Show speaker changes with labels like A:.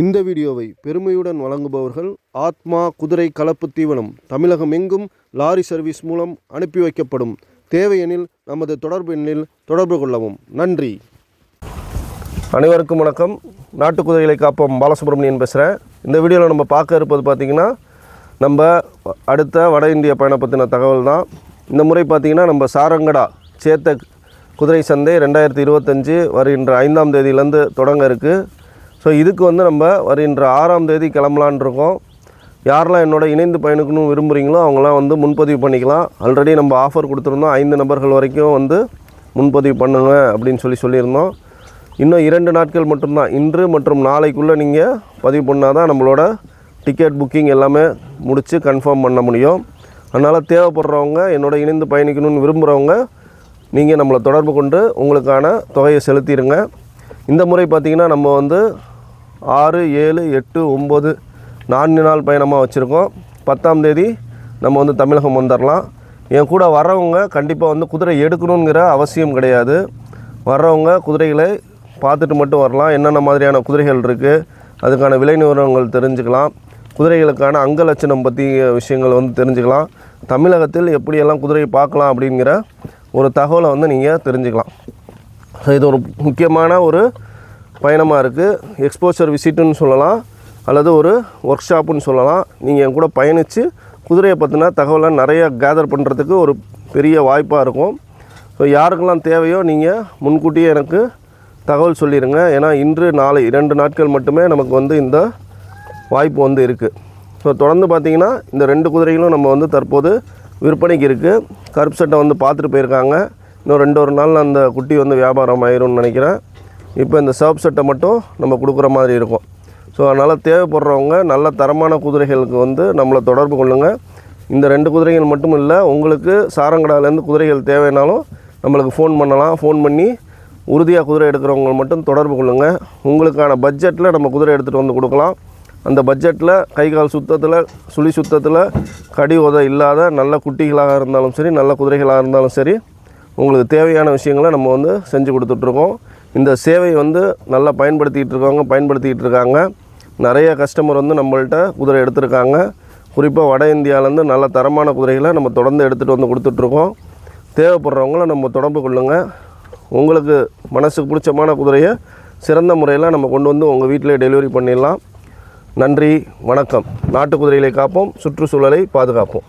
A: இந்த வீடியோவை பெருமையுடன் வழங்குபவர்கள் ஆத்மா குதிரை கலப்பு தீவனம் தமிழகம் எங்கும் லாரி சர்வீஸ் மூலம் அனுப்பி வைக்கப்படும். தேவையெனில் நமது தொடர்பு எண்ணில் தொடர்பு கொள்ளவும். நன்றி. அனைவருக்கும் வணக்கம். நாட்டு குதிரைகளை காப்போம். பாலசுப்ரமணியன் பேசுகிறேன் இந்த வீடியோவில் நம்ம பார்க்க இருப்பது பார்த்திங்கன்னா நம்ம அடுத்த வட இந்திய பயணம் பற்றின தகவல் தான். இந்த முறை பார்த்திங்கன்னா நம்ம சாரங்கடா சேத்த குதிரை சந்தை ரெண்டாயிரத்தி இருபத்தஞ்சி வருகின்ற ஐந்தாம் தேதியிலேருந்து தொடங்க இருக்குது ஸோ இதுக்கு வந்து நம்ம வருகின்ற ஆறாம் தேதி கிளம்பலான் இருக்கோம். யாரெல்லாம் என்னோட இணைந்து பயணிக்கணும்னு விரும்புகிறீங்களோ அவங்களாம் வந்து முன்பதிவு பண்ணிக்கலாம். ஆல்ரெடி நம்ம ஆஃபர் கொடுத்துருந்தோம். ஐந்து நபர்கள் வரைக்கும் வந்து முன்பதிவு பண்ணுங்க அப்படின்னு சொல்லி சொல்லியிருந்தோம். இன்னும் இரண்டு நாட்கள் மட்டும்தான். இன்று மற்றும் நாளைக்குள்ளே நீங்கள் பதிவு பண்ணால் தான் நம்மளோட டிக்கெட் புக்கிங் எல்லாமே முடித்து கன்ஃபார்ம் பண்ண முடியும். அதனால் தேவைப்படுறவங்க என்னோட இணைந்து பயணிக்கணும்னு விரும்புகிறவங்க நீங்கள் நம்மளை தொடர்பு கொண்டு உங்களுக்கான தொகையை செலுத்திடுங்க. இந்த முறை பார்த்திங்கன்னா நம்ம வந்து ஆறு ஏழு எட்டு ஒம்பது நான்கு நாள் பயணமாக வச்சுருக்கோம். பத்தாம் தேதி நம்ம வந்து தமிழகம் வந்துடலாம் என் கூட வர்றவங்க கண்டிப்பாக வந்து குதிரை எடுக்கணுங்கிற அவசியம் கிடையாது. வர்றவங்க குதிரைகளை பார்த்துட்டு மட்டும் வரலாம். என்னென்ன மாதிரியான குதிரைகள் இருக்குது அதுக்கான விலை நிறுவனங்கள் தெரிஞ்சுக்கலாம். குதிரைகளுக்கான அங்க லட்சணம் பற்றி விஷயங்கள் வந்து தெரிஞ்சுக்கலாம். தமிழகத்தில் எப்படியெல்லாம் குதிரையை பார்க்கலாம் அப்படிங்கிற ஒரு தகவலை வந்து நீங்கள் தெரிஞ்சுக்கலாம். இது ஒரு முக்கியமான ஒரு பயணமாக இருக்குது எக்ஸ்போஷர் விசிட்டுன்னு சொல்லலாம். அல்லது ஒரு ஒர்க் ஷாப்புன்னு சொல்லலாம். நீங்கள் என் கூட பயணித்து குதிரையை பற்றின தகவலை நிறைய கேதர் பண்ணுறதுக்கு ஒரு பெரிய வாய்ப்பாக இருக்கும். ஸோ யாருக்கெல்லாம் தேவையோ நீங்கள் முன்கூட்டியே எனக்கு தகவல் சொல்லிடுங்க ஏன்னா இன்று நாளை இரண்டு நாட்கள் மட்டுமே நமக்கு வந்து இந்த வாய்ப்பு வந்து இருக்குது ஸோ தொடர்ந்து பார்த்தீங்கன்னா இந்த ரெண்டு குதிரைகளும் நம்ம வந்து தற்போது விற்பனைக்கு இருக்குது கருப்பு சட்டை வந்து பார்த்துட்டு போயிருக்காங்க. இன்னும் ரெண்டு ஒரு நாள் அந்த குட்டி வந்து வியாபாரம் ஆயிரும்னு நினைக்கிறேன். இப்போ இந்த சர்ப் செட்டை மட்டும் நம்ம கொடுக்குற மாதிரி இருக்கும். ஸோ அதனால் தேவைப்படுறவங்க நல்ல தரமான குதிரைகளுக்கு வந்து நம்மளை தொடர்பு கொள்ளுங்கள் இந்த ரெண்டு குதிரைகள் மட்டும் இல்லை உங்களுக்கு சாரங்கடாலேருந்து குதிரைகள் தேவைனாலும் நம்மளுக்கு ஃபோன் பண்ணலாம். ஃபோன் பண்ணி உறுதியாக குதிரை எடுக்கிறவங்க மட்டும் தொடர்பு கொள்ளுங்கள் உங்களுக்கான பட்ஜெட்டில் நம்ம குதிரை எடுத்துகிட்டு வந்து கொடுக்கலாம். அந்த பட்ஜெட்டில் கை கால் சுத்தத்தில் சுழி சுத்தத்தில் கடி உத இல்லாத நல்ல குட்டிகளாக இருந்தாலும் சரி நல்ல குதிரைகளாக இருந்தாலும் சரி உங்களுக்கு தேவையான விஷயங்களை நம்ம வந்து செஞ்சு கொடுத்துட்ருக்கோம் இந்த சேவை வந்து நல்லா பயன்படுத்திகிட்டு இருக்கவங்க பயன்படுத்திக்கிட்டு இருக்காங்க. நிறைய கஸ்டமர் வந்து நம்மள்கிட்ட குதிரை எடுத்திருக்காங்க. குறிப்பாக வட இந்தியாவிலேருந்து நல்ல தரமான குதிரைகளை நம்ம தொடர்ந்து எடுத்துகிட்டு வந்து கொடுத்துட்ருக்கோம். தேவைப்படுறவங்கள நம்ம தொடர்பு கொள்ளுங்கள் உங்களுக்கு மனசுக்கு பிடிச்சமான குதிரையை சிறந்த முறையில் நம்ம கொண்டு வந்து உங்கள் வீட்டிலே டெலிவரி பண்ணிடலாம். நன்றி வணக்கம். நாட்டு குதிரைகளை காப்போம் சுற்றுச்சூழலை பாதுகாப்போம்.